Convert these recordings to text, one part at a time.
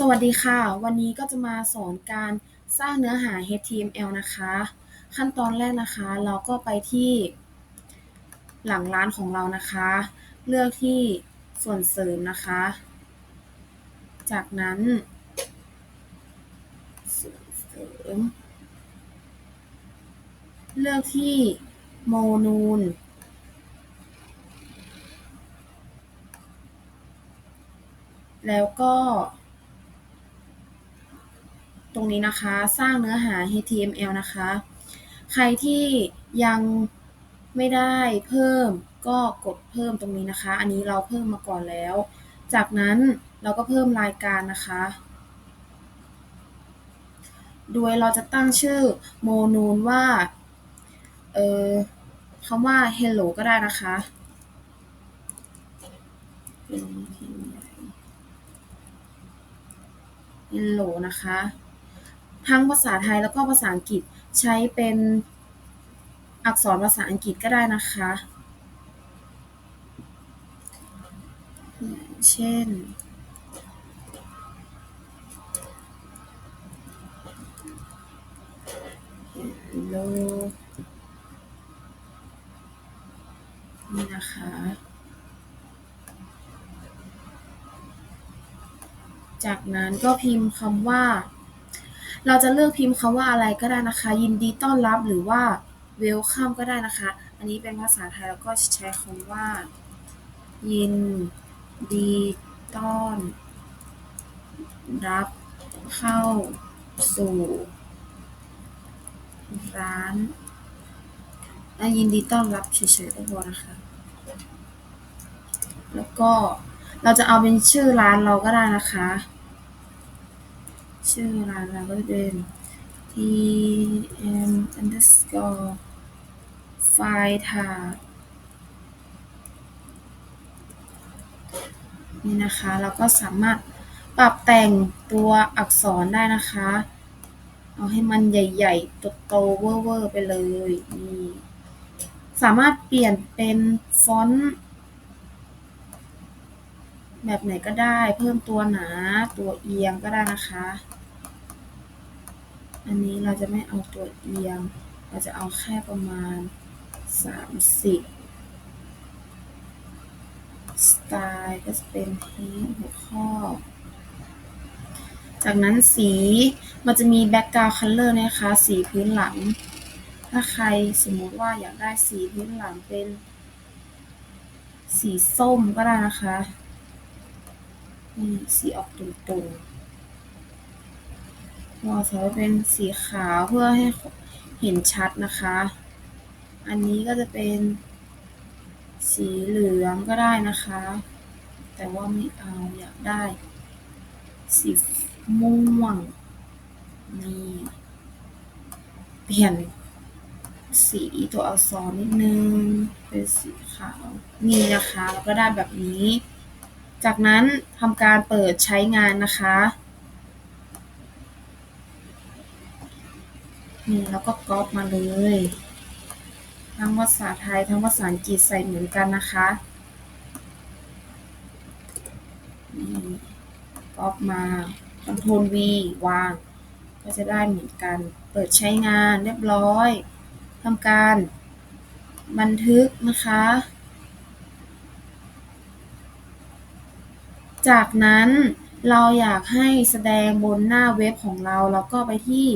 สวัสดีค่ะ วันนี้ก็จะมาสอนการสร้างเนื้อหา HTML นะคะ ขั้นตอนแรกนะคะ เราก็ไปที่หลังร้านของเรานะคะ เลือกที่ส่วนเสริมนะคะ จากนั้นส่วนเสริม เลือกที่โมนูลแล้วก็ ตรงนี้นะคะ สร้างเนื้อหา HTML นะคะ ใครที่ยังไม่ได้เพิ่มก็กดเพิ่มตรงนี้นะคะ อันนี้เราเพิ่มมาก่อนแล้ว จากนั้นเราก็เพิ่มรายการนะคะ โดยเราจะตั้งชื่อโมนูลว่า เออคำว่า hello ก็ได้นะคะเป็นพิมพ์ใหญ่ hello นะคะ ทั้งภาษาไทยแล้วก็ภาษาอังกฤษใช้เป็นอักษรภาษาอังกฤษก็ได้นะคะ เช่น hello นี่นะคะ จากนั้นก็พิมพ์คำว่า เราจะเลือกพิมพ์คำว่าอะไรก็ได้นะคะ ยินดีต้อนรับหรือว่า welcome ก็ได้นะคะ อันนี้เป็นภาษาไทยแล้วก็ใช้คำว่า ยินดีต้อนรับเข้าสู่ ร้านและยินดีต้อนรับเฉยๆก็พอนะคะ แล้วก็เราจะเอาเป็นชื่อร้านเราก็ได้นะคะ ชื่อร้านเราก็เป็น tm underscore ไฟล์ถาดนี่นะคะเราก็สามารถปรับแต่งตัวอักษรได้นะคะ เอาให้มันใหญ่ๆโตๆเวอร์ๆไปเลยนี่สามารถเปลี่ยนเป็นฟอนต์แบบไหนก็ได้เพิ่มตัวหนาตัวเอียงก็ได้นะคะ อันนี้เราจะไม่เอาตัวเอียง เราจะเอาแค่ประมาณ 30 สไตล์ก็จะเป็นเทปหัวข้อ จากนั้นสีมันจะมี background color นะคะ สีพื้นหลัง ถ้าใครสมมติว่าอยากได้สีพื้นหลังเป็น สีส้มก็ได้นะคะ นี่สีออกตุ่นๆ เราใช้เป็นสีขาวเพื่อให้เห็นชัดนะคะ อันนี้ก็จะเป็นสีเหลืองก็ได้นะคะ แต่ว่าไม่เอาอยากได้ สีม่วงนี่เปลี่ยนสีตัวอักษรนิดนึง เป็นสีขาวนี่นะคะ แล้วก็ได้แบบนี้ จากนั้นทำการเปิดใช้งานนะคะ นี่แล้วก็ก๊อปมาเลย ทั้งภาษาไทยทั้งภาษาอังกฤษใส่เหมือนกันนะคะนี่ก๊อปมา Ctrl V วาง ก็จะได้เหมือนกัน เปิดใช้งานเรียบร้อยทำการบันทึกนะคะ จากนั้นเราอยากให้แสดงบนหน้าเว็บของเรา เราก็ไปที่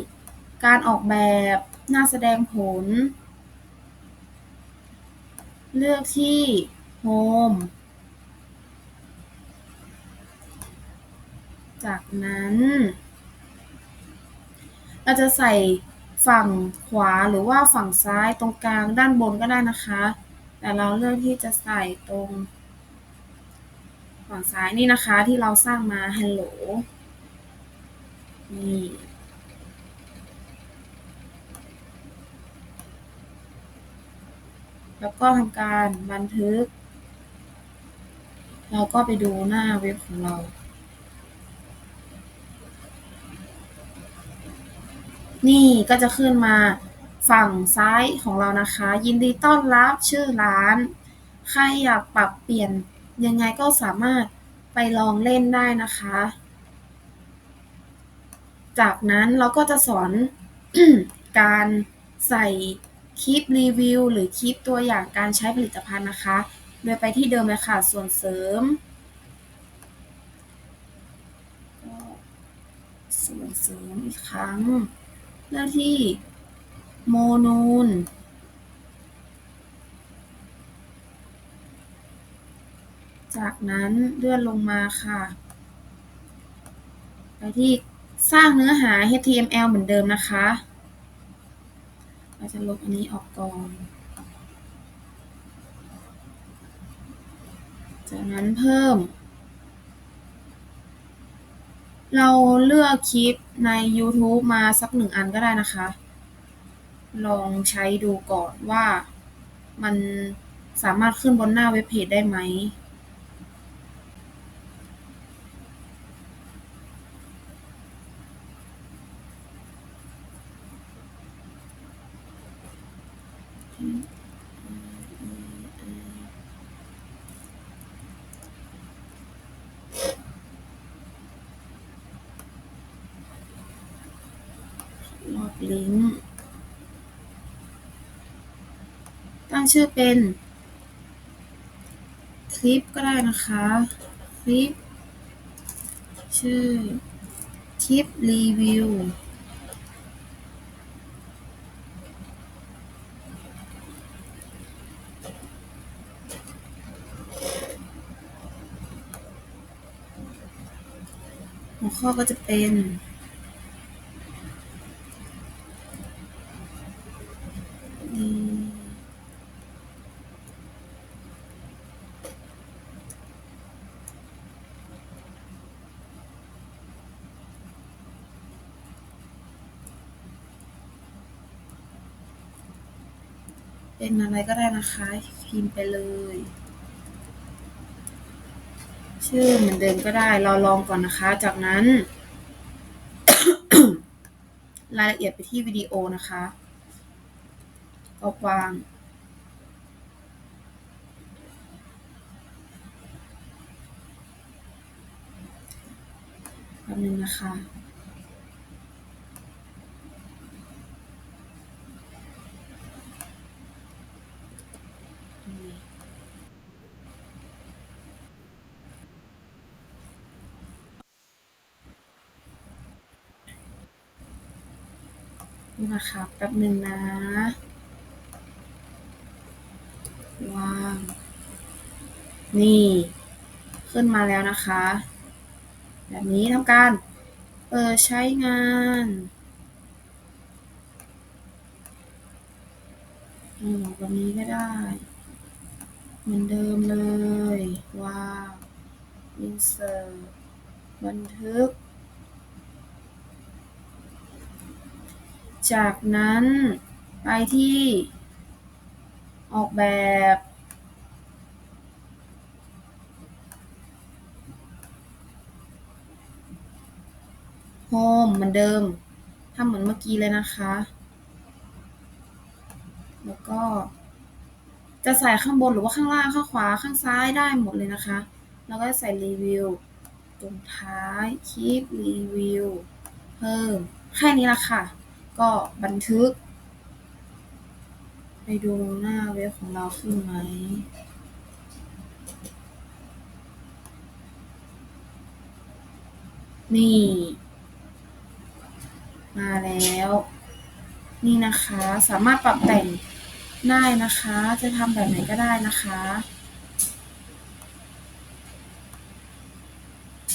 การออกแบบ หน้าแสดงผล เลือกที่ Home จากนั้น เราจะใส่ฝั่งขวาหรือว่าฝั่งซ้ายตรงกลางด้านบนก็ได้นะคะ แต่เราเลือกที่จะใส่ตรง ฝั่งซ้ายนี่นะคะที่เราสร้างมา hello นี่ แล้วก็ทำการบันทึก เราก็ไปดูหน้าเว็บของเรา นี่ก็จะขึ้นมาฝั่งซ้ายของเรานะคะ ยินดีต้อนรับชื่อร้าน ใครอยากปรับเปลี่ยนยังไงก็สามารถไปลองเล่นได้นะคะ จากนั้นเราก็จะสอนการใส่ คลิปรีวิวหรือคลิปตัวอย่างการใช้ผลิตภัณฑ์นะคะ โดยไปที่เดิมเลยค่ะ ส่วนเสริม ส่วนเสริมอีกครั้ง เลือกที่โมนูลจากนั้นเลื่อนลงมาค่ะ ไปที่สร้างเนื้อหา HTML เหมือนเดิมนะคะ เราจะลบอันนี้ออกก่อน จากนั้นเพิ่ม เราเลือกคลิปใน YouTube มาสักหนึ่งอันก็ได้นะคะ ลองใช้ดูก่อนว่ามันสามารถขึ้นบนหน้าเว็บเพจได้ไหม ลอกลิงก์ตั้งชื่อเป็น คลิปก็ได้นะคะ คลิป ชื่อ คลิปรีวิว วข้อก็จะเป็นเป็นอะไรก็ได้นะคะพิมพ์ไปเลย ชื่อเหมือนเดิมก็ได้ เราลองก่อนนะคะ จากนั้น รายละเอียดไปที่วิดีโอนะคะก็วางแป๊บนึงนะคะ นี่นะคะแป๊บหนึ่งนะ วาง นี่ ขึ้นมาแล้วนะคะ แบบนี้ทำการเปิดใช้งานอแบบนี้ก็ได้ เหมือนเดิมเลยวาง insert บันทึก จากนั้นไปที่ออกแบบ โฮมเหมือนเดิมทำเหมือนเมื่อกี้เลยนะคะ แล้วก็จะใส่ข้างบนหรือว่าข้างล่างข้างขวาข้างซ้ายได้หมดเลยนะคะ แล้วก็ใส่รีวิวตรงท้ายคลิปรีวิวเพิ่มแค่นี้ละค่ะ ก็บันทึก ไปดูหน้าเว็บของเราขึ้นไหมนี่ มาแล้ว นี่นะคะ สามารถปรับแต่งได้นะคะ จะทำแบบไหนก็ได้นะคะ